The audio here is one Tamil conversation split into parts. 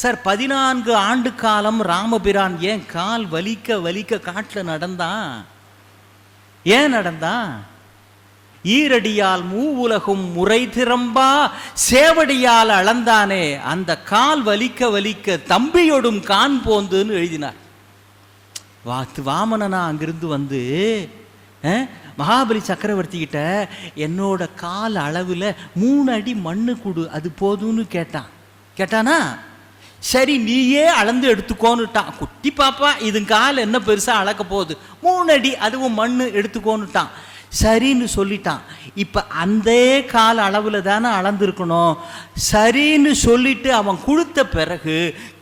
சார் பதினான்கு ஆண்டு காலம் ராமபிரான் ஏன் கால் வலிக்க வலிக்க காட்டில் நடந்தான் ஏன் நடந்தான் ஈரடியால் மூ உலகும் முறை திறம்பா சேவடியால் அளந்தானே அந்த கால் வலிக்க வலிக்க தம்பியொடும் கான் போந்துன்னு எழுதினார். வாத்து வாமனனா அங்கிருந்து வந்து மகாபலி சக்கரவர்த்தி கிட்ட என்னோட கால் அளவில் மூணு அடி மண்ணு கொடு அது போதும்னு கேட்டான். கேட்டானா? சரி நீயே அளந்து எடுத்துக்கோன்னுட்டான். குட்டி பாப்பா இது கால் என்ன பெருசா அளக்க போகுது? மூணு அடி அதுவும் மண்ணு எடுத்துக்கோன்னுட்டான். சரின்னு சொல்லிட்டான். இப்போ அந்த கால அளவில் தானே அளந்திருக்கணும். சரின்னு சொல்லிட்டு அவன் கொடுத்த பிறகு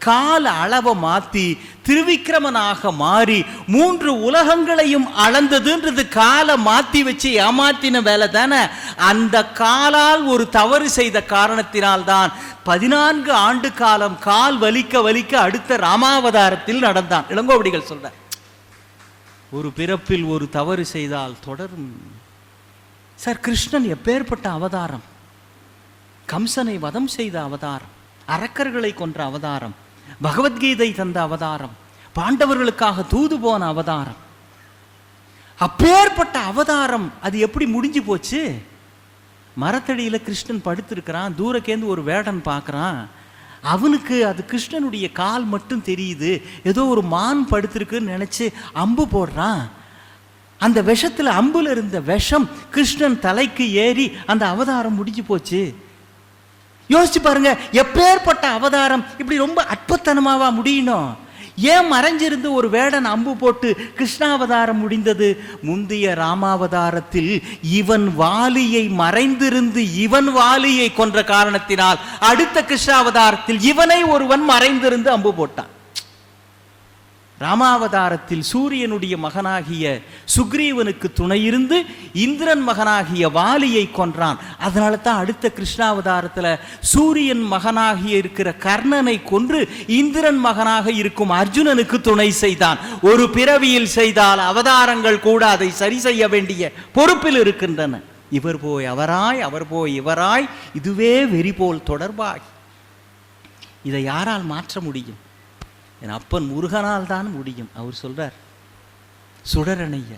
கால அளவை மாற்றி திருவிக்கிரமனாக மாறி மூன்று உலகங்களையும் அளந்ததுன்றது காலை மாற்றி வச்சு ஏமாத்தின வேலை தானே. அந்த காலால் ஒரு தவறு செய்த காரணத்தினால்தான் பதினான்கு ஆண்டு காலம் கால் வலிக்க வலிக்க அடுத்த ராமாவதாரத்தில் நடந்தான். இளங்கோவடிகள் சொல்கிறார் ஒரு பிறப்பில் ஒரு தவறு செய்தால் தொடரும். சார் கிருஷ்ணன் எப்பேற்பட்ட அவதாரம்? கம்சனை வதம் செய்த அவதாரம் அரக்கர்களை கொன்ற அவதாரம் பகவத்கீதை தந்த அவதாரம் பாண்டவர்களுக்காக தூது போன அவதாரம். அப்பேற்பட்ட அவதாரம் அது எப்படி முடிஞ்சு போச்சு? மரத்தடியில கிருஷ்ணன் படுத்திருக்கிறான் தூரக்கேந்து ஒரு வேடன் பார்க்குறான் அவனுக்கு அது கிருஷ்ணனுடைய கால் மட்டும் தெரியுது. ஏதோ ஒரு மான் படுத்திருக்குன்னு நினச்சி அம்பு போடுறான். அந்த விஷத்தில் அம்புல இருந்த விஷம் கிருஷ்ணன் தலைக்கு ஏறி அந்த அவதாரம் முடிஞ்சு போச்சு. யோசிச்சு பாருங்க எப்பேற்பட்ட அவதாரம்? இப்படி ரொம்ப அற்பத்தனமாவா முடியணும்? ஏன் மறைஞ்சிருந்து ஒரு வேடன் அம்பு போட்டு கிருஷ்ணாவதாரம் முடிந்தது? முந்தைய ராமாவதாரத்தில் இவன் வாலியை மறைந்திருந்து இவன் வாலியை கொன்ற காரணத்தினால் அடுத்த கிருஷ்ணாவதாரத்தில் இவனை ஒருவன் மறைந்திருந்து அம்பு போட்டான். ராமாவதாரத்தில் சூரியனுடைய மகனாகிய சுக்ரீவனுக்கு துணையிருந்து இந்திரன் மகனாகிய வாலியை கொன்றான். அதனால தான் அடுத்த கிருஷ்ணாவதாரத்தில் சூரியன் மகனாகிய இருக்கிற கர்ணனை கொன்று இந்திரன் மகனாக இருக்கும் அர்ஜுனனுக்கு துணை செய்தான். ஒரு பிறவியில் செய்தால் அவதாரங்கள் கூட அதை சரி செய்ய வேண்டிய பொறுப்பில் இருக்கின்றன. இவர் போய் அவராய் அவர் போய் இவராய் இதுவே வெறி போல் தொடர்பாய் இதை யாரால் மாற்ற முடியும்? என் அப்பன் முருகனால் தான் முடியும். அவர் சொல்றார் சுடரணைய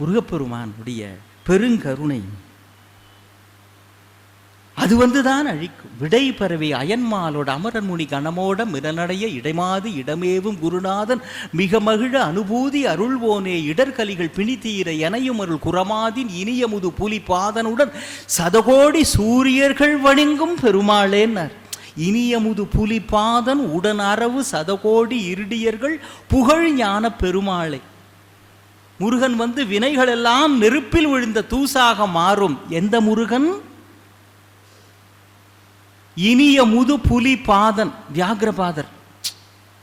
முருகப்பெருமான் உடைய பெருங்கருணை. அது வந்துதான் அழிக்கும். விடை பரவி அயன்மாலோட அமரன்முனி கணமோட மிரநடைய இடைமாது இடமேவும் குருநாதன் மிக மகிழ அனுபூதி அருள்வோனே இடர்கலிகள் பிணித்தீர எனையும் அருள் குரமாதின் இனியமுது புலி பாதனுடன் சதகோடி சூரியர்கள் வணங்கும் பெருமாளேன்னார். இனியமுது புலிபாதன் உடன் அரவு சதகோடி இருடியர்கள் புகழ் ஞான பெருமாளை. முருகன் வந்து வினைகள் எல்லாம் நெருப்பில் விழுந்த தூசாக மாறும். எந்த முருகன்? இனிய முது புலி பாதன் வியாகிரபாதர்.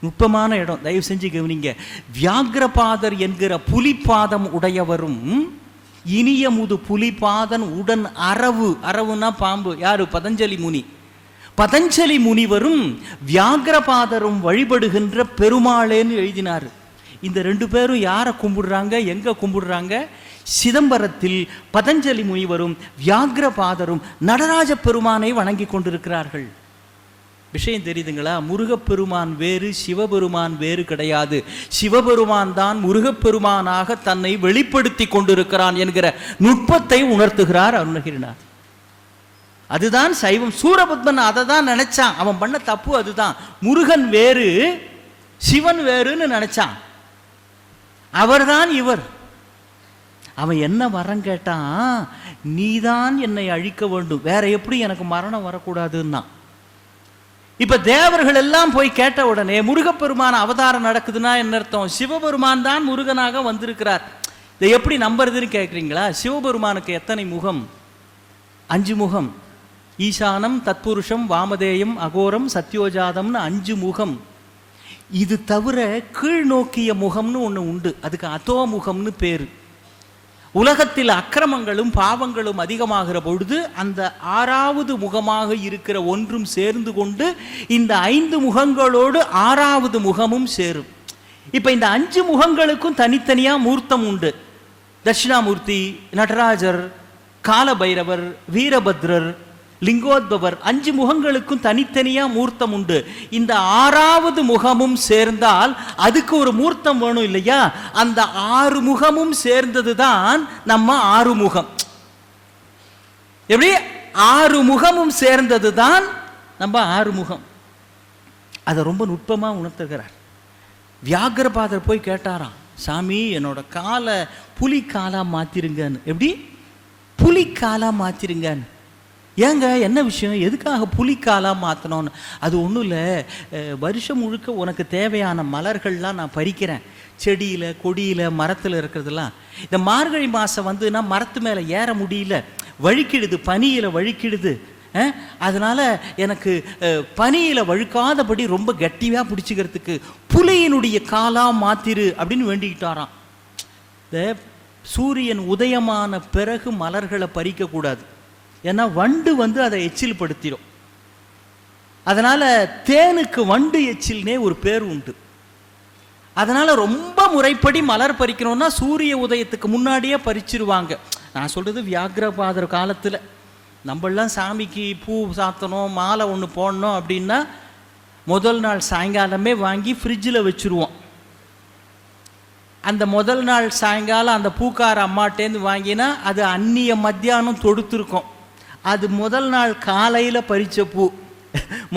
நுட்பமான இடம். தயவு செஞ்சு கவனிங்க. வியாகிரபாதர் என்கிற புலிப்பாதம் உடையவரும் இனிய முது புலிபாதன் உடன் அரவு. அரவுனா பாம்பு. யாரு? பதஞ்சலி முனி. பதஞ்சலி முனிவரும் வியாகரபாதரும் வழிபடுகின்ற பெருமாளேன்னு எழுதினார். இந்த ரெண்டு பேரும் யாரை கும்பிடுறாங்க எங்கே கும்பிடுறாங்க? சிதம்பரத்தில் பதஞ்சலி முனிவரும் வியாகரபாதரும் நடராஜ பெருமானை வணங்கி கொண்டிருக்கிறார்கள். விஷயம் தெரியுதுங்களா? முருகப்பெருமான் வேறு சிவபெருமான் வேறு கிடையாது. சிவபெருமான் தான் முருகப்பெருமானாக தன்னை வெளிப்படுத்தி கொண்டிருக்கிறான் என்கிற நுட்பத்தை உணர்த்துகிறார் அருணகிரிநாத் அதுதான் சைவம். சூரபத்மன் அதை தான் நினைச்சான். அவன் பண்ண தப்பு அதுதான். முருகன் வேறு சிவன் வேறுன்னு நினைச்சான். அவர்தான் இவர். அவன் என்ன வரம் கேட்டான்? நீதான் என்னை அழிக்க வேண்டும். வேற எப்படி எனக்கு மரணம் வரக்கூடாதுன்னா. இப்ப தேவர்கள் எல்லாம் போய் கேட்ட உடனே முருகப்பெருமான அவதாரம் நடக்குதுன்னா என்ன அர்த்தம்? சிவபெருமான் தான் முருகனாக வந்திருக்கிறார். இதை எப்படி நம்புறதுன்னு கேட்குறீங்களா சிவபெருமானுக்கு எத்தனை முகம்? அஞ்சு முகம். ஈசானம் தத்புருஷம் வாமதேயம் அகோரம் சத்யோஜாதம்னு அஞ்சு முகம். இது தவிர கீழ் நோக்கிய முகம்னு ஒன்று உண்டு. அதுக்கு அதோ முகம்னு பேர். உலகத்தில் அக்கிரமங்களும் பாவங்களும் அதிகமாகிற பொழுது அந்த ஆறாவது முகமாக இருக்கிற ஒன்றும் சேர்ந்து கொண்டு இந்த ஐந்து முகங்களோடு ஆறாவது முகமும் சேரும். இப்போ இந்த அஞ்சு முகங்களுக்கும் தனித்தனியாக மூர்த்தம் உண்டு. தட்சிணாமூர்த்தி நடராஜர் காலபைரவர் வீரபத்ரர் லிங்கோத்பவர் அஞ்சு முகங்களுக்கும் தனித்தனியா மூர்த்தம் உண்டு. இந்த ஆறாவது முகமும் சேர்ந்தால் அதுக்கு ஒரு மூர்த்தம் வேணும் இல்லையா? அந்த ஆறு முகமும் சேர்ந்தது தான் நம்ம ஆறு முகம். எப்படி? ஆறு முகமும் சேர்ந்தது தான் நம்ம ஆறு முகம். அதை ரொம்ப நுட்பமா உணர்த்துகிறார். வியாகரபாதர் போய் கேட்டாராம் சாமி என்னோட காலை புலி காலா மாத்திருங்கன்னு. எப்படி? புலி காலா மாத்திருங்கன்னு. ஏங்க என்ன விஷயம்? எதுக்காக புலிக்காலாக மாற்றணும்னு அது ஒன்றும் இல்லை. வருஷம் முழுக்க உனக்கு தேவையான மலர்கள்லாம் நான் பறிக்கிறேன். செடியில் கொடியில் மரத்தில் இருக்கிறதெல்லாம். இந்த மார்கழி மாதம் வந்துன்னா மரத்து மேலே ஏற முடியல. வழுக்கிடுது பனியில் வழுக்கிடுது. அதனால் எனக்கு பனியில் வழுக்காதபடி ரொம்ப கட்டியாக பிடிச்சிக்கிறதுக்கு புலியினுடைய காலாக மாத்திரு அப்படின்னு வேண்டிக்கிட்டாராம். இந்த சூரியன் உதயமான பிறகு மலர்களை பறிக்கக்கூடாது. ஏன்னா வண்டு வந்து அதை எச்சில் படுத்திடும் அதனால தேனுக்கு வண்டு எச்சில்னே ஒரு பேர் உண்டு. அதனால ரொம்ப முறைப்படி மலர் பறிக்கணும்னா சூரிய உதயத்துக்கு முன்னாடியே பறிச்சிருவாங்க. நான் சொல்றது வியாகிரபாதர் காலத்துல. நம்மளாம் சாமிக்கு பூ சாத்தணும் மாலை ஒன்று போடணும் அப்படின்னா முதல் நாள் சாயங்காலமே வாங்கி ஃப்ரிட்ஜில் வச்சுருவோம். அந்த முதல் நாள் சாயங்காலம் அந்த பூக்கார அம்மாட்டேந்து வாங்கினா அது அந்நிய மத்தியானம் தொடுத்துருக்கும். அது முதல் நாள் காலையில் பறித்த பூ.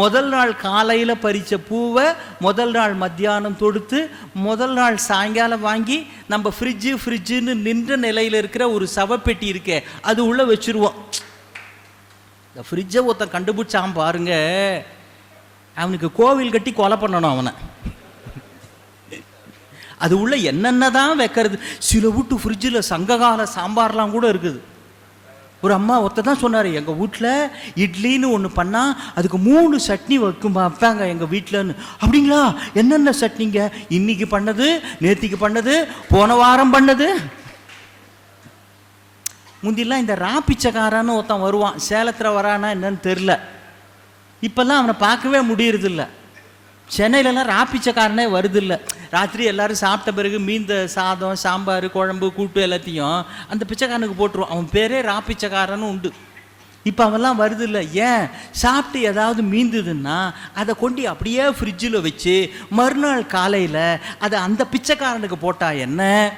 முதல் நாள் காலையில் பறித்த பூவை முதல் நாள் மத்தியானம் தொடுத்து முதல் நாள் சாயங்காலம் வாங்கி நம்ம ஃப்ரிட்ஜு ஃப்ரிட்ஜுன்னு நின்ற நிலையில் இருக்கிற ஒரு சவப்பெட்டி இருக்கே அது உள்ளே வச்சுருவோம். இந்த ஃப்ரிட்ஜை ஒருத்தன் கண்டுபிடிச்சான் பாருங்க. அவனுக்கு கோவில் கட்டி கொலை பண்ணணும் அவனை. அது உள்ள என்னென்ன தான் வைக்கிறது. சில வீட்டு ஃப்ரிட்ஜில் சங்ககால சாம்பார்லாம் கூட இருக்குது. ஒரு அம்மா ஒருத்தர் தான் சொன்னார் எங்கள் வீட்டில் இட்லின்னு ஒன்று பண்ணால் அதுக்கு மூணு சட்னி வைக்கும் வைப்பாங்க எங்கள் வீட்டிலன்னு அப்படிங்களா? என்னென்ன சட்னிங்க? இன்னைக்கு பண்ணது நேத்திக்கு பண்ணது போன வாரம் பண்ணது? முந்திலாம் இந்த ரா பிச்சைக்காரான்னு ஒருத்தன் வருவான் சேலத்தில் வரானா என்னன்னு தெரில இப்போல்லாம் அவனை பார்க்கவே முடியறதில்லை. சென்னையிலலாம் ரா பிச்சைக்காரனே வருதில்ல. ராத்திரி எல்லாரும் சாப்பிட்ட பிறகு மீந்த சாதம் சாம்பார் குழம்பு கூட்டு எல்லாத்தையும் அந்த பிச்சைக்காரனுக்கு போட்டுருவான் அவன் பேரே ரா உண்டு. இப்போ அவன்லாம் வருதில்ல. ஏன்? சாப்பிட்டு ஏதாவது மீந்ததுன்னா அதை கொண்டு அப்படியே ஃப்ரிட்ஜில் வச்சு மறுநாள் காலையில் அதை அந்த பிச்சைக்காரனுக்கு போட்டால் என்ன?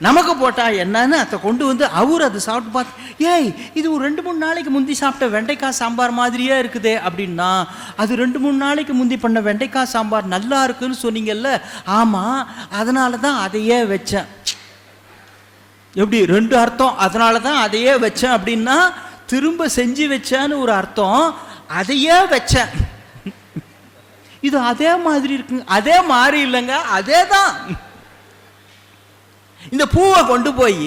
நமக்கு போட்டால் என்னன்னு அதை கொண்டு வந்து அவர் அதை சாப்பிட்டு பார்த்து ஏய் இது ஒரு ரெண்டு மூணு நாளைக்கு முந்தி சாப்பிட்ட வெண்டைக்காய் சாம்பார் மாதிரியே இருக்குதே அப்படின்னா அது ரெண்டு மூணு நாளைக்கு முந்தி பண்ண வெண்டைக்காய் சாம்பார் நல்லா இருக்குன்னு சொன்னீங்கல்ல ஆமாம் அதனால தான் அதையே வச்சேன். எப்படி ரெண்டு அர்த்தம் அதனால தான் அதையே வச்சேன் அப்படின்னா திரும்ப செஞ்சு வச்சேன்னு ஒரு அர்த்தம் அதையே வச்சேன். இது அதே மாதிரி இருக்குங்க அதே மாதிரி இல்லைங்க அதே தான். இந்த பூவை கொண்டு போய்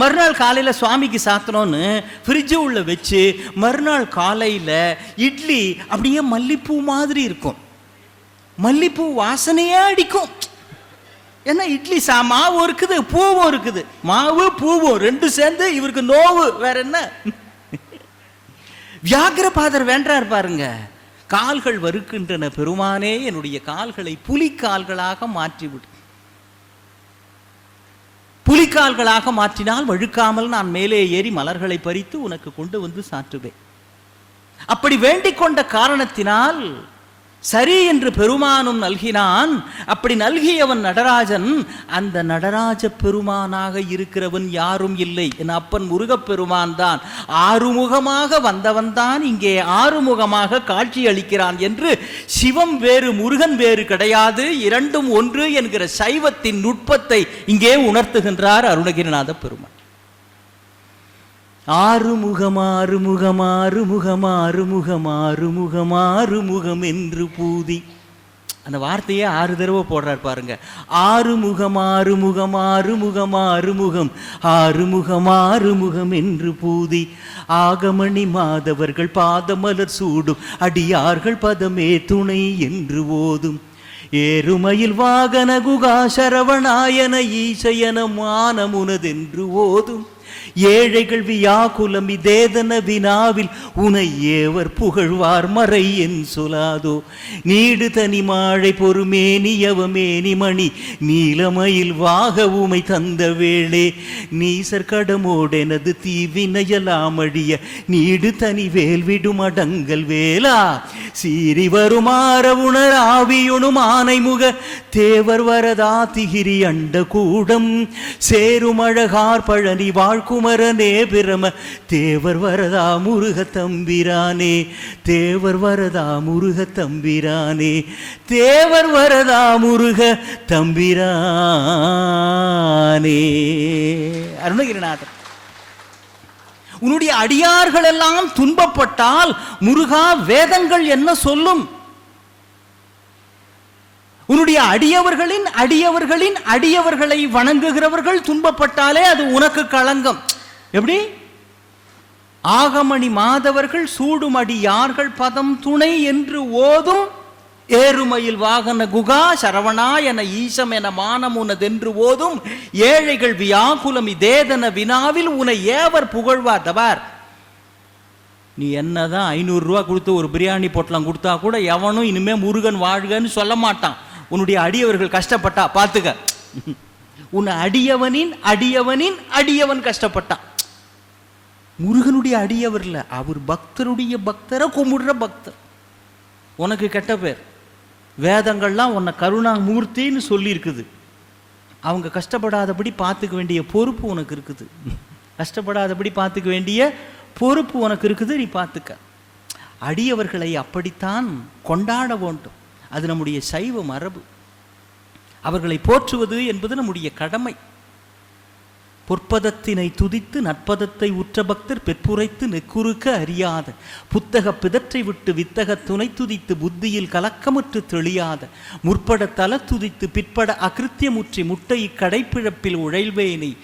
மறுநாள் காலையில் சுவாமிக்கு சாத்தணும்னு ஃப்ரிட்ஜு உள்ள வச்சு மறுநாள் காலையில் இட்லி அப்படியே மல்லிப்பூ மாதிரி இருக்கும். மல்லிப்பூ வாசனையே அடிக்கும். ஏன்னா இட்லி சா மாவும் இருக்குது பூவும் இருக்குது. மாவு பூவும் ரெண்டும் சேர்ந்து இவருக்கு நோவு. வேற என்ன? வியாகரபாதர் வேண்டார் பாருங்க. கால்கள் வறுக்கின்றன. பெருமானே என்னுடைய கால்களை புலி கால்களாக மாற்றிவிடு. புலிக்கால்களாக மாற்றினால் வழுக்காமல் நான் மேலே ஏறி மலர்களை பறித்து உனக்கு கொண்டு வந்து சாற்றுவேன். அப்படி வேண்டிக் கொண்ட காரணத்தினால் சரி என்று பெருமானும் நல்கினான். அப்படி நல்கியவன் நடராஜன் அந்த நடராஜ பெருமானாக இருக்கிறவன் யாரும் இல்லை. என் அப்பன் முருகப்பெருமான் தான். ஆறுமுகமாக வந்தவன் தான் இங்கே ஆறுமுகமாக காட்சி அளிக்கிறான் என்று சிவம் வேறு முருகன் வேறு கிடையாது. இரண்டும் ஒன்று என்கிற சைவத்தின் நுட்பத்தை இங்கே உணர்த்துகின்றார் அருணகிரிநாத பெருமான். ஆறுமுகம் ஆறுமுகம் ஆறுமுகம் ஆறுமுகம் ஆறுமுகம் ஆறுமுகம் என்று பூதி. அந்த வார்த்தையே ஆறு தடவை போடுறார் பாருங்க. ஆறுமுகம் ஆறுமுகம் ஆறுமுகம் ஆறுமுகம் ஆறுமுகம் ஆறுமுகம் என்று பூதி. ஆகமணி மாதவர்கள் பாதமலர் சூடும் அடியார்கள் பதமே துணை என்று ஓதும். ஏறுமயில் வாகன குகா சரவணாயன ஈசயன மானமுனதென்று ஓதும். ஏழைகள் வியாகுலம் இதேதன வினாவில் உனை ஏவர் புகழ்வார் மறை என் சொலாதோ. நீடு தனி மாழை பொறுமேனியவமேனி மணி நீலமயில் வாக உமை தந்த வேளே. நீசர் கடமோடெனது தீவினையலாமழிய நீடு தனி வேல்விடும் அடங்கல் வேலா சீறி வருமாற உணர் ஆவியுணும் ஆனைமுக தேவர் வரதா திகிரி அண்ட கூடம். சேரும் அழகார் பழனி குமரனே பிரம தேவர் வரதா முருக தம்பிரானே தேவர் வரதா முருக தம்பிரானே தேவர் வரதா முருக தம்பிரானே. அருணகிரிநாதர் உன்னுடைய அடியார்கள் எல்லாம் துன்பப்பட்டால் முருகா வேதங்கள் என்ன சொல்லும்? உன்னுடைய அடியவர்களின் அடியவர்களின் அடியவர்களை வணங்குகிறவர்கள் துன்பப்பட்டாலே அது உனக்கு களங்கம். எப்படி? ஆகமணி மாதவர்கள் சூடுமடி யார்கள் பதம் துணை என்று ஓதும் ஏறுமையில் வாகன குகா சரவணா என ஈசம் என மானம் உனதென்று ஓதும் ஏழைகள் வியாகுலம் இதேதன வினாவில் உன்னை ஏவர் புகழ்வார் நீ என்னதான் ஐநூறு ரூபா கொடுத்து ஒரு பிரியாணி பொட்டலம் கொடுத்தா கூட எவனும் இனிமே முருகன் வாழ்கன்னு சொல்ல மாட்டான். உன்னுடைய அடியவர்கள் கஷ்டப்பட்டா பார்த்துக்க உன் அடியவனின் அடியவனின் அடியவன் கஷ்டப்பட்டான். முருகனுடைய அடியவர்ல அவர் பக்தருடைய பக்தரை கும்பிடுற பக்தர். உனக்கு கெட்ட பேர். வேதங்கள்லாம் உன்னை கருணாமூர்த்தின்னு சொல்லியிருக்குது. அவங்க கஷ்டப்படாதபடி பார்த்துக்க வேண்டிய பொறுப்பு உனக்கு இருக்குது. கஷ்டப்படாதபடி பார்த்துக்க வேண்டிய பொறுப்பு உனக்கு இருக்குது நீ பார்த்துக்க. அடியவர்களை அப்படித்தான் கொண்டாட வேண்டும். அது நம்முடைய சைவ மரபு. அவர்களை போற்றுவது என்பது நம்முடைய கடமை. பொற்பதத்தினை துதித்து நற்பதத்தை உற்ற பக்தர் பெற்புரைத்து நெக்குறுக்க அறியாத. புத்தக பிதற்றை விட்டு வித்தக துணை துதித்து புத்தியில் கலக்கமுற்று தெளியாத. முற்பட தல துதித்து பிற்பட அகிருத்தியமுற்றி முட்டை கடைப்பிழப்பில் உழைல்வேனை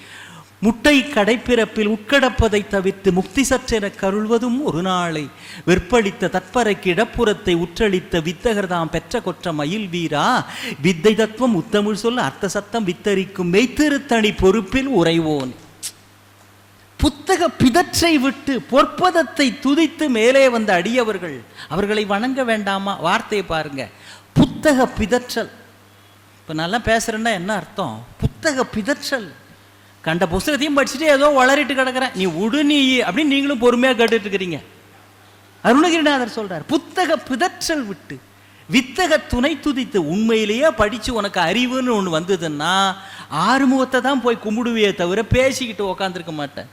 முட்டை கடைப்பிறப்பில் உட்கடப்பதை தவிர்த்து முக்தி சற்றென கருள்வதும் ஒரு நாளை. வெற்பளித்த தற்பரைக்கு இடப்புறத்தை உற்றளித்த வித்தகர்தாம் பெற்ற கொற்ற மயில் வீரா வித்தை தத்துவம் உத்தமிழ் சொல் அர்த்த சத்தம் வித்தரிக்கும் மெய்த்திருத்தணி பொறுப்பில் உறைவோன். புத்தக பிதற்றை விட்டு பொற்பதத்தை துதித்து மேலே வந்த அடியவர்கள் அவர்களை வணங்க வேண்டாமா? வார்த்தையை பாருங்க. புத்தக பிதற்றல். இப்போ நல்லா பேசுறேன்னா என்ன அர்த்தம்? புத்தக பிதற்றல். கண்ட புஸ்தகத்தையும் படிச்சுட்டு ஏதோ வளரிட்டு கிடக்கிறேன். நீ உடு நீ அப்படின்னு நீங்களும் பொறுமையாக கேட்டுட்டு இருக்கிறீங்க அருணகிரிநாதர் சொல்றார் புத்தக பிதற்றல் விட்டு வித்தக துணை துதித்து உண்மையிலேயே படித்து உனக்கு அறிவுன்னு ஒன்று வந்ததுன்னா ஆறுமுகத்தை தான் போய் கும்பிடுவியே தவிர பேசிக்கிட்டு உக்காந்துருக்க மாட்டேன்.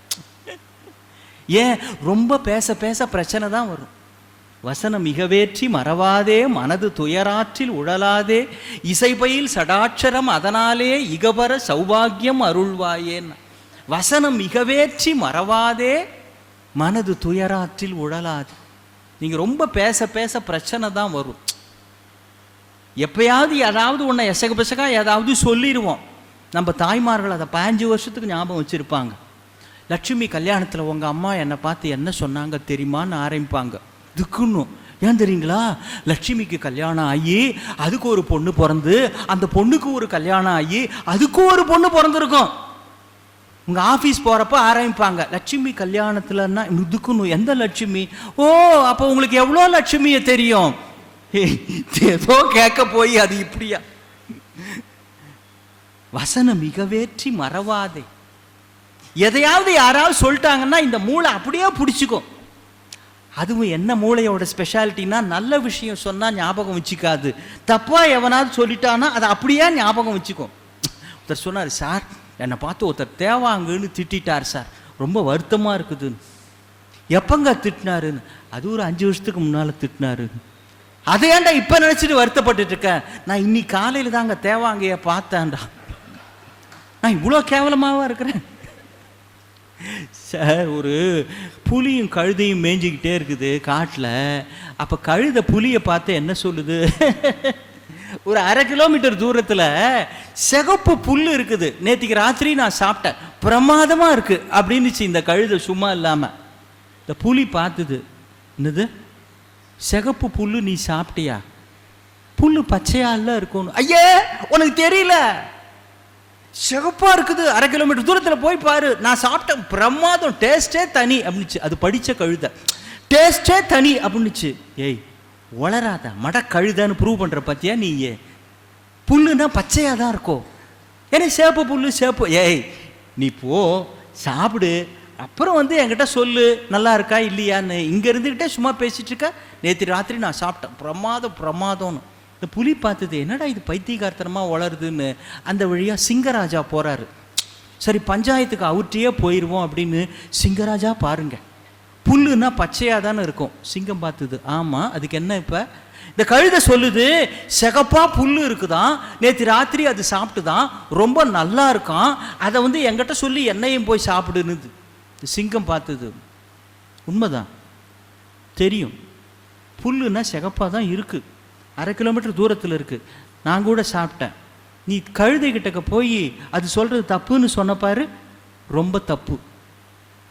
ஏன்? ரொம்ப பேச பேச பிரச்சனை தான் வரும். வசனம் மிகவேற்றி மறவாதே மனது துயராற்றில் உழலாதே இசைபயில் சடாட்சரம் அதனாலே இகபர சௌபாகியம் அருள்வாயேன். வசனம் மிகவேற்றி மறவாதே மனது துயராற்றில் உழலாது. நீங்கள் ரொம்ப பேச பேச பிரச்சனை தான் வரும். எப்பயாவது ஏதாவது ஒன்றை எசக பெசகா ஏதாவது சொல்லிடுவோம் நம்ம தாய்மார்கள் அதை பதினஞ்சு வருஷத்துக்கு ஞாபகம் வச்சுருப்பாங்க. லட்சுமி கல்யாணத்தில் உங்கள் அம்மா என்னை பார்த்து என்ன சொன்னாங்க தெரியுமான்னு ஆரம்பிப்பாங்க. துக்குன்னும். ஏன் தெரியுங்களா? லட்சுமிக்கு கல்யாணம் ஆகி அதுக்கு ஒரு பொண்ணு பிறந்து அந்த பொண்ணுக்கு ஒரு கல்யாணம் ஆகி அதுக்கும் ஒரு பொண்ணு பிறந்திருக்கும். உங்க ஆஃபீஸ் போறப்ப ஆரம்பிப்பாங்க. லட்சுமி கல்யாணத்துலன்னா இதுக்குன்னு எந்த லட்சுமி? ஓ அப்போ உங்களுக்கு எவ்வளோ லட்சுமியை தெரியும்? ஏதோ கேட்க போய் அது இப்படியா? வசனம் மிகவேற்றி மறவாதே. எதையாவது யாராவது சொல்லிட்டாங்கன்னா இந்த மூளை அப்படியே பிடிச்சிக்கும். அதுவும் என்ன மூளையோட ஸ்பெஷாலிட்டினா நல்ல விஷயம் சொன்னால் ஞாபகம் வச்சுக்காது. தப்பாக எவனாவது சொல்லிட்டானா அதை அப்படியே ஞாபகம் வச்சுக்கும். ஒருத்தர் சொன்னார் சார் என்னை பார்த்து ஒருத்தர் தேவாங்கன்னு திட்டார் சார். ரொம்ப வருத்தமாக இருக்குதுன்னு. எப்பங்க திட்டினாருன்னு? அது ஒரு அஞ்சு வருஷத்துக்கு முன்னால் திட்டினாரு அதை ஏன்டா இப்போ நினச்சிட்டு வருத்தப்பட்டுட்டு இருக்கேன் நான் இன்னி காலையில் தாங்க தேவாங்கையை பார்த்தேன்டா. நான் இவ்வளோ கேவலமாவா இருக்கிறேன்? சார் ஒரு புலியும் கழுதையும் மேய்ஞ்சிக்கிட்டே இருக்குது காட்டில். அப்போ கழுதை புலியை பார்த்து என்ன சொல்லுது? ஒரு அரை கிலோமீட்டர் தூரத்தில் சிகப்பு புல் இருக்குது. நேற்றுக்கு ராத்திரி நான் சாப்பிட்டேன். பிரமாதமாக இருக்குது அப்படின்னுச்சு இந்த கழுதை சும்மா இல்லாமல் இந்த புலி பார்த்துது என்னது? சிகப்பு புல் நீ சாப்பிட்டியா? புல் பச்சையாலாம் இருக்கணும். ஐயே உனக்கு தெரியல. சிகப்பாக இருக்குது அரை கிலோமீட்டர் தூரத்தில் போய் பாரு. நான் சாப்பிட்டேன் பிரமாதம் டேஸ்டே தனி அப்படின்னுச்சு. அது படித்த கழுதை. டேஸ்டே தனி அப்படின்னுச்சு. ஏய் வளராத மட கழுதான்னு ப்ரூவ் பண்ணுற பார்த்தியா நீ புல்லுனா பச்சையாக தான் இருக்கும். ஏன்னா சேப்பு புல்லு சேப்பு. ஏய் நீ போ சாப்பிடு. அப்புறம் வந்து என்கிட்ட சொல்லு நல்லா இருக்கா இல்லையான்னு. இங்கே இருந்துக்கிட்டே சும்மா பேசிகிட்டு இருக்க. நேற்று ராத்திரி நான் சாப்பிட்டேன். பிரமாதம் பிரமாதம்னு. இந்த புலி பார்த்தது என்னடா இது பைத்தியகார்த்தனமாக வளருதுன்னு அந்த வழியாக சிங்கராஜா போகிறாரு சரி பஞ்சாயத்துக்கு அவுட்டியே போயிடுவோம் அப்படின்னு சிங்கராஜா பாருங்கள் புல்லுன்னா பச்சையாக தானே இருக்கும். சிங்கம் பார்த்தது ஆமாம் அதுக்கு என்ன இப்போ? இந்த கழுதை சொல்லுது சிகப்பாக புல்லு இருக்குதான் நேற்று ராத்திரி அது சாப்பிட்டு தான் ரொம்ப நல்லா இருக்கான். அதை வந்து எங்கிட்ட சொல்லி என்னையும் போய் சாப்பிடுனுது. இந்த சிங்கம் பார்த்தது. உண்மைதான். தெரியும். புல்லுன்னா சிகப்பாக தான் இருக்குது அரை கிலோமீட்டர் தூரத்தில் இருக்குது நான் கூட சாப்பிட்டேன். நீ கழுதைகிட்டக்க போய் அது சொல்கிறது தப்புன்னு சொன்ன ரொம்ப தப்பு.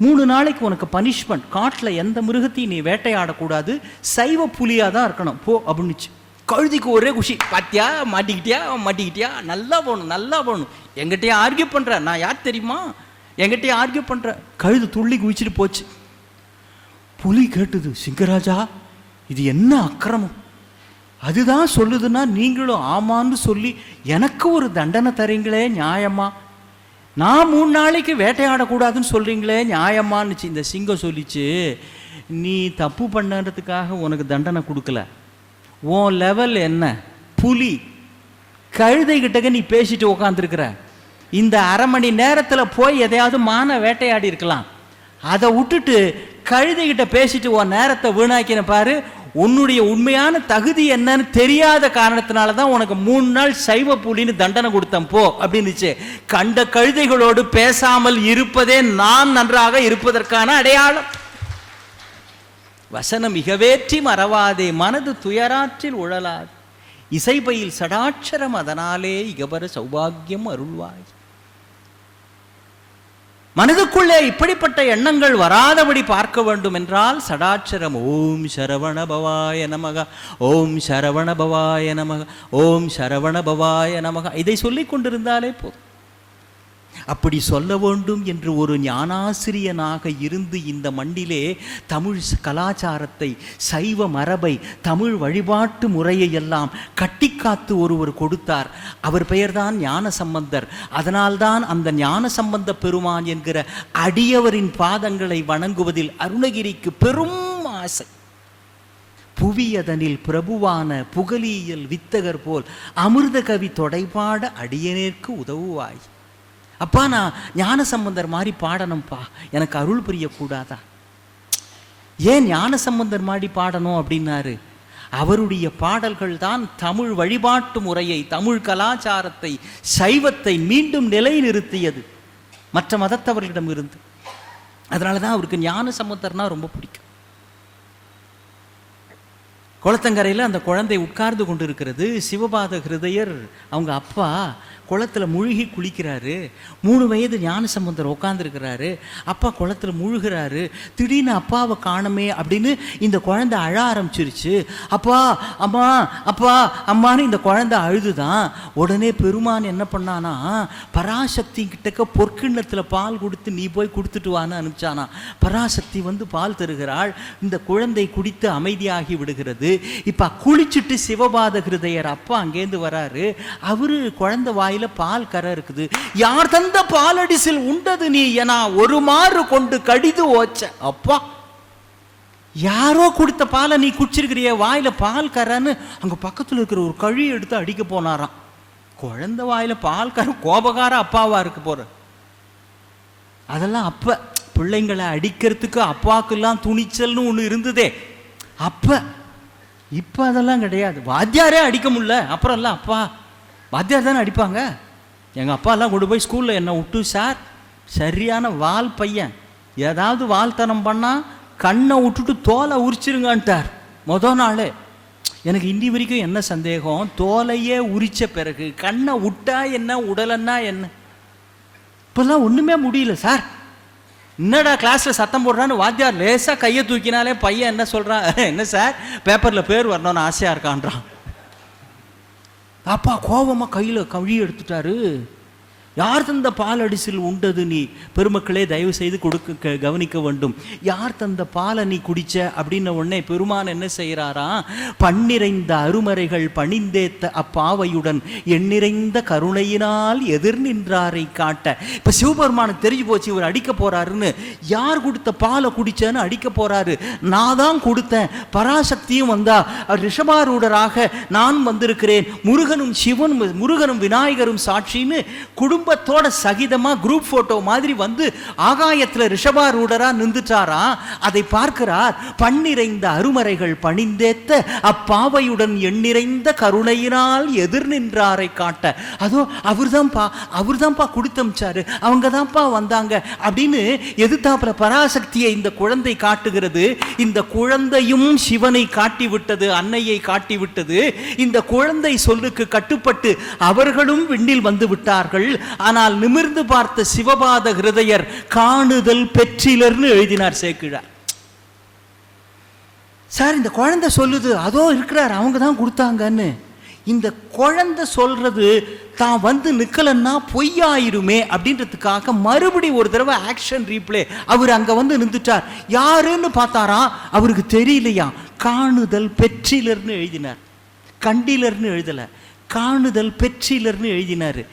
மூணு நாளைக்கு உனக்கு பனிஷ்மெண்ட் காட்டில் எந்த மிருகத்தையும் நீ வேட்டையாடக்கூடாது. சைவ புலியாக தான் இருக்கணும். போ அப்படின்னுச்சு கழுதிக்கு ஒரே குஷி. பாத்தியா? மாட்டிக்கிட்டியா? மாட்டிக்கிட்டியா? நல்லா போகணும் நல்லா போகணும். எங்கிட்டயே ஆர்கியூ பண்ணுற நான் யார் தெரியுமா? எங்கிட்டயே ஆர்கியூ பண்ணுற கழுது துள்ளி குதிச்சிட்டு போச்சு. புலி கேட்டுது சிங்கராஜா இது என்ன அக்கிரமம்? அதுதான் சொல்லுதுன்னா நீங்களும் ஆமான்னு சொல்லி எனக்கு ஒரு தண்டனை தரீங்களே நியாயமா? நான் மூணு நாளைக்கு வேட்டையாடக்கூடாதுன்னு சொல்கிறீங்களே நியாயமான்னுச்சு. இந்த சிங்கம் சொல்லிச்சு நீ தப்பு பண்ணுறதுக்காக உனக்கு தண்டனை கொடுக்கல. உன் லெவல் என்ன? புலி. கழுதை கிட்டக்க நீ பேசிட்டு உக்காந்துருக்குற. இந்த அரை மணி நேரத்தில் போய் எதையாவது மான வேட்டையாடி இருக்கலாம். அதை விட்டுட்டு கழுதைகிட்ட பேசிட்டு உன் நேரத்தை வீணாக்கின பாரு உன்னுடைய உண்மையான தகுதி என்னன்னு தெரியாத காரணத்தினால தான் உனக்கு மூணு நாள் சைவ புலின்னு தண்டனை கொடுத்தேன் போ அப்படின்னுச்சு. கண்ட கழுதைகளோடு பேசாமல் இருப்பதே நான் நன்றாக இருப்பதற்கான அடையாளம். வசனம் மிகவேற்றி மறவாதே மனது துயராற்றில் உழலாது. இசைபையில் சடாட்சரம் அதனாலே இகபர சௌபாகியம் அருள்வாய். மனதுக்குள்ளே இப்படிப்பட்ட எண்ணங்கள் வராதபடி பார்க்க வேண்டும் என்றால் சடாட்சரம். ஓம் சரவண பவாய நமக. ஓம் சரவண பவாய நமக. ஓம் சரவண பவாய நமக. இதை சொல்லிக் கொண்டிருந்தாலே போதும். அப்படி சொல்ல வேண்டும் என்று ஒரு ஞானாசிரியனாக இருந்து இந்த மண்ணிலே தமிழ் கலாச்சாரத்தை சைவ மரபை தமிழ் வழிபாட்டு முறையை எல்லாம் கட்டிக்காத்து ஒருவர் கொடுத்தார். அவர் பெயர்தான் ஞான சம்பந்தர் அதனால்தான் அந்த ஞான சம்பந்த பெருமான் என்கிற அடியவரின் பாதங்களை வணங்குவதில் அருணகிரிக்கு பெரும் ஆசை. புவியதனில் பிரபுவான புகழியல் வித்தகர் போல் அமிர்த கவி தொடைபாட அடியனேற்கு உதவுவாய். அப்பா நான் ஞான சம்பந்தர் மாதிரி பாடணும்ப்பா எனக்கு அருள் புரியக்கூடாதா? ஏன் ஞான சம்பந்தர் மாதிரி பாடணும் அப்படின்னாரு? அவருடைய பாடல்கள் தான் தமிழ் வழிபாட்டு முறையை தமிழ் கலாச்சாரத்தை சைவத்தை மீண்டும் நிலைநிறுத்தியது. மற்ற மதத்தவர்களிடம் இருந்து. அதனால தான் அவருக்கு ஞான சம்பந்தர்னா ரொம்ப பிடிக்கும். குளத்தங்கரையில் அந்த குழந்தை உட்கார்ந்து கொண்டிருக்கிறது. சிவபாத ஹிருதயர் அவங்க அப்பா குளத்துல முழுகி குளிக்கிறாரு. மூணு வயது ஞானசம்பந்தர் உட்காந்துருக்கிறாரு அப்பா குளத்துல முழுகிறாரு. திடீர்னு அப்பாவை காணுமே அப்படின்னு இந்த குழந்தை அழ ஆரம்பிச்சிருச்சு. அப்பா அம்மா அப்பா அம்மான்னு இந்த குழந்தை அழுதுதான். உடனே பெருமான் என்ன பண்ணானா பராசக்தி கிட்டக்க பொற்கிண்ணத்தில் பால் கொடுத்து நீ போய் கொடுத்துட்டு வான்னு அனுப்பிச்சானா. பராசக்தி வந்து பால் தருகிறாள். இந்த குழந்தை குடித்து அமைதியாகி விடுகிறது. இப்போ குளிச்சுட்டு சிவபாத ஹிருதயர் அப்பா அங்கேருந்து வராரு. அவரு குழந்தை வாயில பால் கரை இருக்குது. யார் தந்த பாலடிசில் உண்டது நீ என ஒரு மாறு கொண்டு கடிது ஓச்ச. அப்பா யாரோ கொடுத்த பாலை நீ குடிச்சிருக்கிறிய வாயில பால் கரைன்னு அங்க பக்கத்துல இருக்கிற ஒரு கழி எடுத்து அடிக்க போனாராம். குழந்தை வாயில பால் கரை கோபகார அப்பாவா இருக்கு போற. அதெல்லாம் அப்ப பிள்ளைங்களை அடிக்கிறதுக்கு அப்பாக்கெல்லாம் துணிச்சல்னு ஒண்ணு இருந்ததே. அப்ப இப்ப அதெல்லாம் கிடையாது. வாத்தியாரே அடிக்க முடியல. அப்புறம் எல்லாம் அப்பா வாத்தியார் தானே அடிப்பாங்க? எங்கள் அப்பாலாம் கொண்டு போய் ஸ்கூலில் என்ன விட்டு சார் சரியான வால் பையன். ஏதாவது வால்தனம் பண்ணால் கண்ணை விட்டுட்டு தோலை உரிச்சிருங்கன்ட்டார். மொதல் நாள். எனக்கு இன்னி வரைக்கும் என்ன சந்தேகம்? தோலையே உரித்த பிறகு கண்ணை விட்டா என்ன உடலன்னா என்ன? இப்போல்லாம் ஒன்றுமே முடியல சார் என்னடா கிளாஸில் சத்தம் போடுறான்னு? வாத்தியார் லேசாக கையை தூக்கினாலே பையன் என்ன சொல்கிறான் என்ன சார்? பேப்பரில் பேர் வரணும்னு ஆசையாக இருக்கான்றான். அப்பா கோபமாக கையில் கழி எடுத்துட்டாரு. யார் தந்த பால் அடிசில் உண்டது நீ? பெருமக்களே தயவு செய்து கொடுக்க க- கவனிக்க வேண்டும். யார் தந்த பாலை நீ குடிச்ச? அப்படின்ன உடனே பெருமான் என்ன செய்கிறாரா? பன்னிறைந்த அருமறைகள் பணிந்தேத்த அப்பாவையுடன் எண்ணிறைந்த கருணையினால் எதிர் நின்றாரை காட்ட. இப்போ சிவபெருமானுக்கு தெரிஞ்சு போச்சு இவர் அடிக்க போறாருன்னு. யார் கொடுத்த பாலை குடிச்சேன்னு அடிக்க போறாரு. நான் தான் கொடுத்தேன். பராசக்தியும் வந்தா ரிஷபாரூடராக நான் வந்திருக்கிறேன். முருகனும் சிவனும் முருகனும் விநாயகரும் சாட்சின்னு குடும்பத்தோட சகிதமா குரூப் போட்டோ மாதிரி வந்து ஆகாயத்துல ரிஷபாரூடரா நின்றுட்டாரா? அதை பார்க்கிறார் பன்னிறைந்த அருமறைகள் பணிந்தேத்த அப்பாவையுடன் எண்ணிறைந்த கருணையினால் எதிர் நின்றாரை காட்ட. அதோ அவர்தான்ப்பா அவர்தான்ப்பா கொடுத்தமிச்சாரு அவங்க தான்ப்பா வந்தாங்க அப்படின்னு எதிர்த்தாப்புல பராசக்தியை இந்த குழந்தை காட்டுகிறது. இந்த குழந்தையும் சிவனை காட்டி விட்டது அன்னையை காட்டி விட்டது இந்த குழந்தை சொல்லுக்கு கட்டுப்பட்டு அவர்களும் விண்ணில் வந்து விட்டார்கள். ஆனால் நிமிர்ந்து பார்த்த சிவபாத ஹிருதயர் காணுதல் பெற்றிலர்னு எழுதினார் சேக்கிழார் சார் இந்த குழந்தை சொல்லுது அதோ இருக்கிறார் அவங்க தான் கொடுத்தாங்கன்னு. இந்த குழந்தை சொல்றது தான் வந்து நிக்கலன்னா பொய்யாயிருமே அப்படின்றதுக்காக மறுபடி ஒரு தடவை ஆக்ஷன் ரீப்ளே அவர் அங்க வந்து நின்றுட்டார். யாருன்னு பார்த்தாராம் அவருக்கு தெரியலையா? காணுதல் பெற்றிலர்னு எழுதினார். கண்டிலர்னு எழுதல. காணுதல் பெற்றிலர்னு எழுதினார்.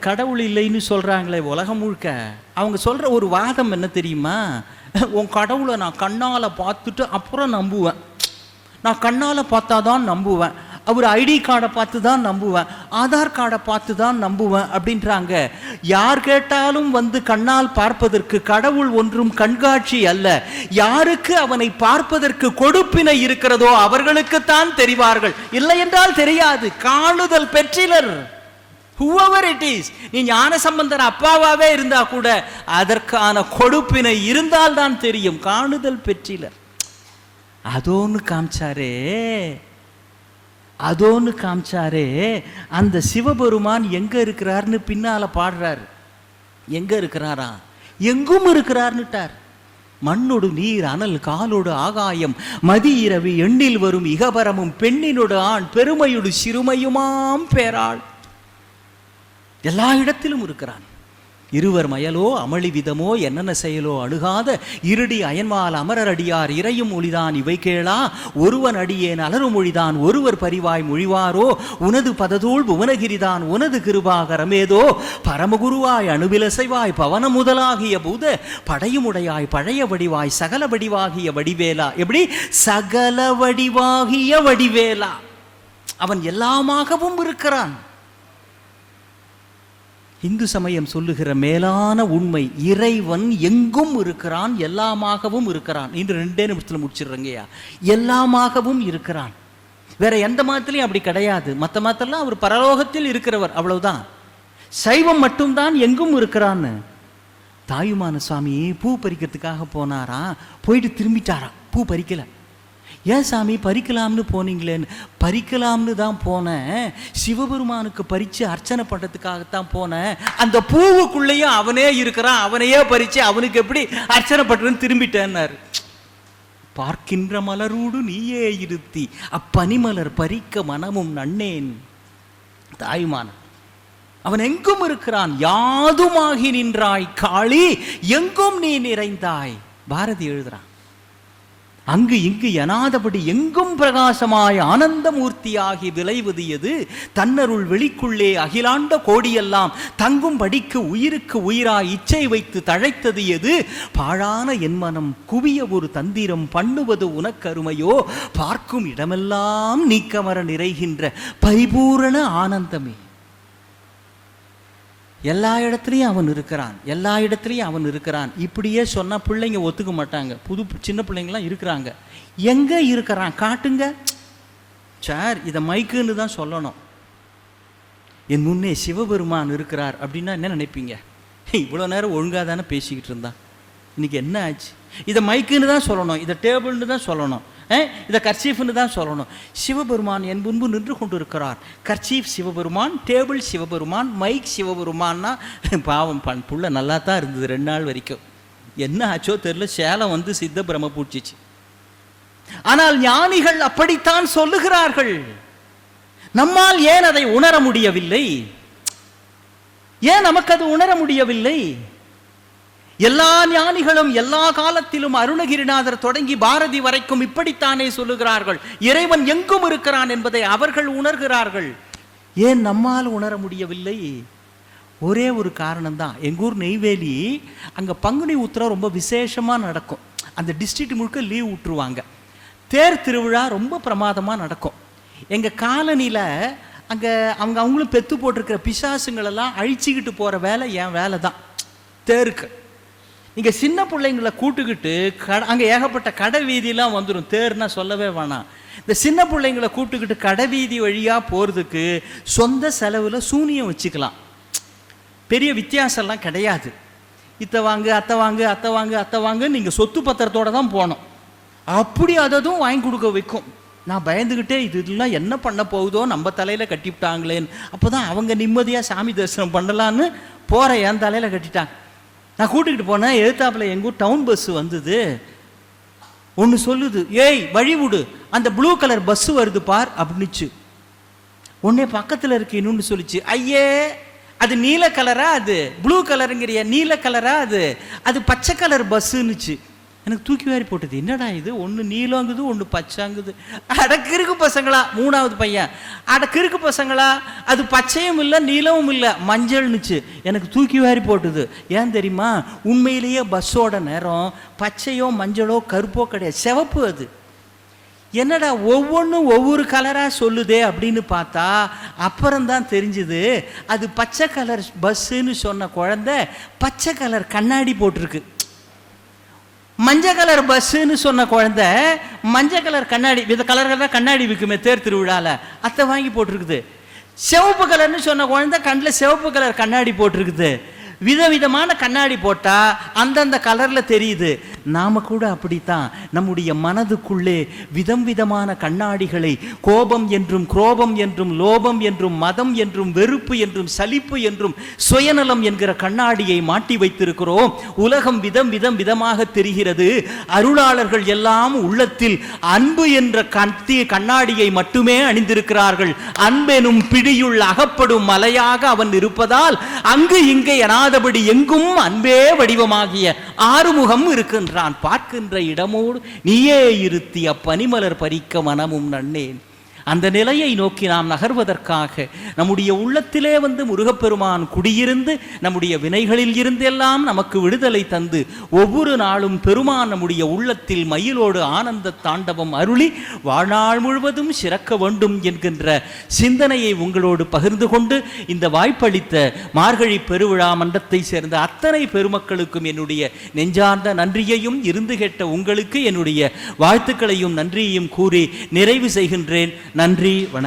கடவுள் இல்லைன்னு சொல்கிறாங்களே உலகம் முழுக்க. அவங்க சொல்கிற ஒரு வாதம் என்ன தெரியுமா? உன் கடவுளை நான் கண்ணால் பார்த்துட்டு அப்புறம் நம்புவேன். நான் கண்ணால் பார்த்தா தான் நம்புவேன். அவர் ஐடி கார்டை பார்த்து தான் நம்புவேன். ஆதார் கார்டை பார்த்து தான் நம்புவேன் அப்படின்றாங்க. யார் கேட்டாலும் வந்து கண்ணால் பார்ப்பதற்கு கடவுள் ஒன்றும் கண்காட்சி அல்ல. யாருக்கு அவனை பார்ப்பதற்கு கொடுப்பினை இருக்கிறதோ அவர்களுக்குத்தான் தெரிவார்கள். இல்லை என்றால் தெரியாது. காணுதல் பெற்றிலர். ஹூவர் இட் இஸ் நீ ஞான சம்பந்தன் அப்பாவாவே இருந்தா கூட அதற்கான கொடுப்பினை இருந்தால் தான் தெரியும். காணுதல் பெற்றிலர். அதோன்னு காமிச்சாரே. அதோன்னு காமிச்சாரே. அந்த சிவபெருமான் எங்க இருக்கிறார்னு பின்னால பாடுறார். எங்க இருக்கிறாரா? எங்கும் இருக்கிறார்னுட்டார். மண்ணோடு நீர் அனல் காலோடு ஆகாயம் மதி இரவு எண்ணில் வரும் இகபரமும் பெண்ணினோடு ஆண் பெருமையோடு சிறுமையுமாம் பேராள். எல்லா இடத்திலும் இருக்கிறான். இருவர் மயலோ அமளி விதமோ என்னென்ன செயலோ அணுகாத இருடி அயன்மால் அமரர் அடியார் இறையும் மொழிதான் இவை கேளா ஒருவன் அடியேன் அலரும் மொழிதான் ஒருவர் பரிவாய் மொழிவாரோ உனது பததூள் புவனகிரிதான் உனது கிருபாகரமேதோ பரமகுருவாய் அணுவிலசைவாய் பவன முதலாகிய பூத படையுமுடையாய் பழைய வடிவாய் சகல வடிவாகிய வடிவேலா எப்படி? சகல வடிவாகிய வடிவேலா. அவன் எல்லாமாகவும் இருக்கிறான். இந்து சமயம் சொல்லுகிற மேலான உண்மை இறைவன் எங்கும் இருக்கிறான் எல்லாமாகவும் இருக்கிறான். இன்று ரெண்டே நிமிஷத்தில் முடிச்சிடுறேங்கய்யா. எல்லாமாகவும் இருக்கிறான். வேற எந்த மதத்திலையும் அப்படி கிடையாது. மற்ற மதத்தெல்லாம் அவர் பரலோகத்தில் இருக்கிறவர் அவ்வளவுதான். சைவம் மட்டும்தான் எங்கும் இருக்கிறான்னு. தாயுமான சுவாமி பூ பறிக்கிறதுக்காக போனாரா? போயிட்டு திரும்பிட்டாரா? பூ பறிக்கலை. ஏன் சாமி பறிக்கலாம்னு போனீங்களேன்னு? பறிக்கலாம்னு தான் போனேன். சிவபெருமானுக்கு பறித்து அர்ச்சனை பண்ணுறதுக்காகத்தான் போனேன். அந்த பூவுக்குள்ளேயும் அவனே இருக்கிறான். அவனையே பறித்து அவனுக்கு எப்படி அர்ச்சனை பண்ணுறேன்னு திரும்பிட்டேன்னாரு. பார்க்கின்ற மலரூடு நீயே இருத்தி அப்பனிமலர் பறிக்க மனமும் நன்னேன். தாயுமான அவன் எங்கும் இருக்கிறான். யாதுமாகி நின்றாய் காளி எங்கும் நீ நிறைந்தாய். பாரதி எழுதுறான். அங்கு இங்கு எனாதபடி எங்கும் பிரகாசமாய் ஆனந்தமூர்த்தியாகி விளைவது எது? தன்னருள் வெளிக்குள்ளே அகிலாண்ட கோடியெல்லாம் தங்கும் படிக்கு உயிருக்கு உயிராய் இச்சை வைத்து தழைத்தது எது? பாழான என் மனம் குவிய ஒரு தந்திரம் பண்ணுவது உனக்கருமையோ? பார்க்கும் இடமெல்லாம் நீக்கமர நிறைகின்ற பரிபூரண ஆனந்தமே. எல்லா இடத்துலையும் அவன் இருக்கிறான். எல்லா இடத்துலையும் அவன் இருக்கிறான். இப்படியே சொன்னால் பிள்ளைங்க ஒத்துக்க மாட்டாங்க. புது சின்ன பிள்ளைங்களாம் இருக்கிறாங்க. எங்கே இருக்கிறான்? காட்டுங்க. சார் இதை மைக்குன்னு தான் சொல்லணும். என் முன்னே சிவபெருமான் இருக்கிறார் அப்படின்னா என்ன நினைப்பீங்க? இவ்வளோ நேரம் ஒழுங்காக தானே பேசிக்கிட்டு இருந்தான். இன்னைக்கு என்ன ஆச்சு? இதை மைக்குன்னு தான் சொல்லணும். இதை டேபிள்னு தான் சொல்லணும். இதை கர்ச்சீஃப்னு தான் சொல்லணும். சிவபெருமான் என் முன்பு நின்று கொண்டு இருக்கிறார் kerchief Sivaperuman table Sivaperuman mike சிவபெருமான்னா பாவம் பண் புள்ள நல்லா தான் இருந்தது ரெண்டு நாள் வரைக்கும். என்ன ஆச்சோ தெரியல சேலம் வந்து சித்த பிரம பூச்சிச்சு ஆனால் ஞானிகள் அப்படித்தான் சொல்லுகிறார்கள். நம்மால் ஏன் அதை உணர முடியவில்லை? ஏன் நமக்கு அது உணர முடியவில்லை? எல்லா ஞானிகளும் எல்லா காலத்திலும் அருணகிரிநாதர் தொடங்கி பாரதி வரைக்கும் இப்படித்தானே சொல்லுகிறார்கள். இறைவன் எங்கும் இருக்கிறான் என்பதை அவர்கள் உணர்கிறார்கள். ஏன் நம்மால் உணர முடியவில்லை? ஒரே ஒரு காரணம்தான். எங்கள் ஊர் நெய்வேலி அங்கே பங்குனி உத்திரம் ரொம்ப விசேஷமாக நடக்கும். அந்த டிஸ்ட்ரிக்ட் முழுக்க லீவ் விட்டுருவாங்க தேர் திருவிழா ரொம்ப பிரமாதமாக நடக்கும். எங்கள் காலனியில் அங்கே அவங்க அவங்களும் பெத்து போட்டிருக்கிற பிசாசுங்களெல்லாம் அழிச்சிக்கிட்டு போகிற வேலை என் வேலை தான் தேருக்கு. இங்கே சின்ன பிள்ளைங்களை கூட்டுக்கிட்டு கடை அங்கே ஏகப்பட்ட கடை வீதியெலாம் வந்துடும் தேர்னா சொல்லவே வேணாம். இந்த சின்ன பிள்ளைங்களை கூட்டுக்கிட்டு கடை வீதி வழியாக போகிறதுக்கு சொந்த செலவில் சூனியம் வச்சுக்கலாம். பெரிய வித்தியாசம்லாம் கிடையாது. இத்தை வாங்கு அத்தை வாங்கு அத்தை வாங்கு அத்தை வாங்கு நீங்கள் சொத்து பத்திரத்தோட தான் போகணும். அப்படி அததும் வாங்கி கொடுக்க வைக்கும். நான் பயந்துக்கிட்டே இது இதெல்லாம் என்ன பண்ண போகுதோ நம்ம தலையில் கட்டிவிட்டாங்களேன்னு. அப்போ தான் அவங்க நிம்மதியாக சாமி தரிசனம் பண்ணலான்னு போகிற என் தலையில் கட்டிட்டாங்க. நான் கூட்டிகிட்டு போனேன் எழுத்தாப்புல எங்கூர் டவுன் பஸ் வந்தது. ஒன்று சொல்லுது ஏய் வழி விடு. அந்த ப்ளூ கலர் பஸ் வருது பார் அப்படின்னுச்சு உடனே பக்கத்தில் இருக்கு இன்னொன்று சொல்லிச்சு ஐயே அது நீல கலரா அது? ப்ளூ கலருங்கிறிய நீல கலரா அது? அது பச்சை கலர் பஸ்ஸுன்னுச்சு எனக்கு தூக்கி வாரி போட்டது. என்னடா இது? ஒன்று நீலோங்குது ஒன்று பச்சாங்குது. அட கிறுக்கு பசங்களா? மூணாவது பையன். அட கிறுக்கு பசங்களா? அது பச்சையும் இல்லை நீலமும் இல்லை. மஞ்சள்னுச்சு எனக்கு தூக்கி வாரி போட்டுது. ஏன் தெரியுமா? உண்மையிலேயே பஸ்ஸோட நேரம் பச்சையோ மஞ்சளோ கருப்போ கிடையாது. சிவப்பு அது. என்னடா ஒவ்வொன்றும் ஒவ்வொரு கலராக சொல்லுதே அப்படின்னு பார்த்தா அப்புறம்தான் தெரிஞ்சுது. அது பச்சை கலர் பஸ்ஸுன்னு சொன்ன குழந்தை பச்சை கலர் கண்ணாடி போட்டிருக்கு. மஞ்சள் கலர் பஸ்ஸுன்னு சொன்ன குழந்தை மஞ்சள் கலர் கண்ணாடி இந்த கலர் தான் கண்ணாடி விற்குமே தேர் திருவிழாவில் அத்தை வாங்கி போட்டிருக்குது. சிவப்பு கலர்னு சொன்ன குழந்தை கண்ணில் சிவப்பு கலர் கண்ணாடி போட்டிருக்குது. விதவிதமான கண்ணாடி போட்டால் அந்தந்த கலர்ல தெரியுது. நாம் கூட அப்படித்தான். நம்முடைய மனதுக்குள்ளே விதம் விதமான கண்ணாடிகளை கோபம் என்றும் குரோபம் என்றும் லோபம் என்றும் மதம் என்றும் வெறுப்பு என்றும் சலிப்பு என்றும் சுயநலம் என்கிற கண்ணாடியை மாட்டி வைத்திருக்கிறோம். உலகம் விதம் விதம் விதமாக தெரிகிறது. அருளாளர்கள் எல்லாம் உள்ளத்தில் அன்பு என்ற கத்தி கண்ணாடியை மட்டுமே அணிந்திருக்கிறார்கள். அன்பெனும் பிடியுள் அகப்படும் மலையாக அவன் இருப்பதால் அங்கு இங்கே எனாதபடி எங்கும் அன்பே வடிவமாகிய ஆறுமுகம் இருக்கின்றான். பார்க்கின்ற இடமோடு நீயே இருத்திய பனிமலர் பறிக்க மனமும் நன்னேன். அந்த நிலையை நோக்கி நாம் நகர்வதற்காக நம்முடைய உள்ளத்திலே வந்து முருகப்பெருமான் குடியிருந்து நம்முடைய வினைகளில் இருந்தெல்லாம் நமக்கு விடுதலை தந்து ஒவ்வொரு நாளும் பெருமான் நம்முடைய உள்ளத்தில் மயிலோடு ஆனந்த தாண்டவம் அருளி வாழ்நாள் முழுவதும் சிறக்க வேண்டும் என்கின்ற சிந்தனையை உங்களோடு பகிர்ந்து கொண்டு இந்த வாய்ப்பளித்த மார்கழி பெருவிழா மன்றத்தை சேர்ந்த அத்தனை பெருமக்களுக்கும் என்னுடைய நெஞ்சார்ந்த நன்றியையும் இருந்து கேட்ட உங்களுக்கு என்னுடைய வாழ்த்துக்களையும் நன்றியையும் கூறி நிறைவு செய்கின்றேன். நன்றி வணக்கம்.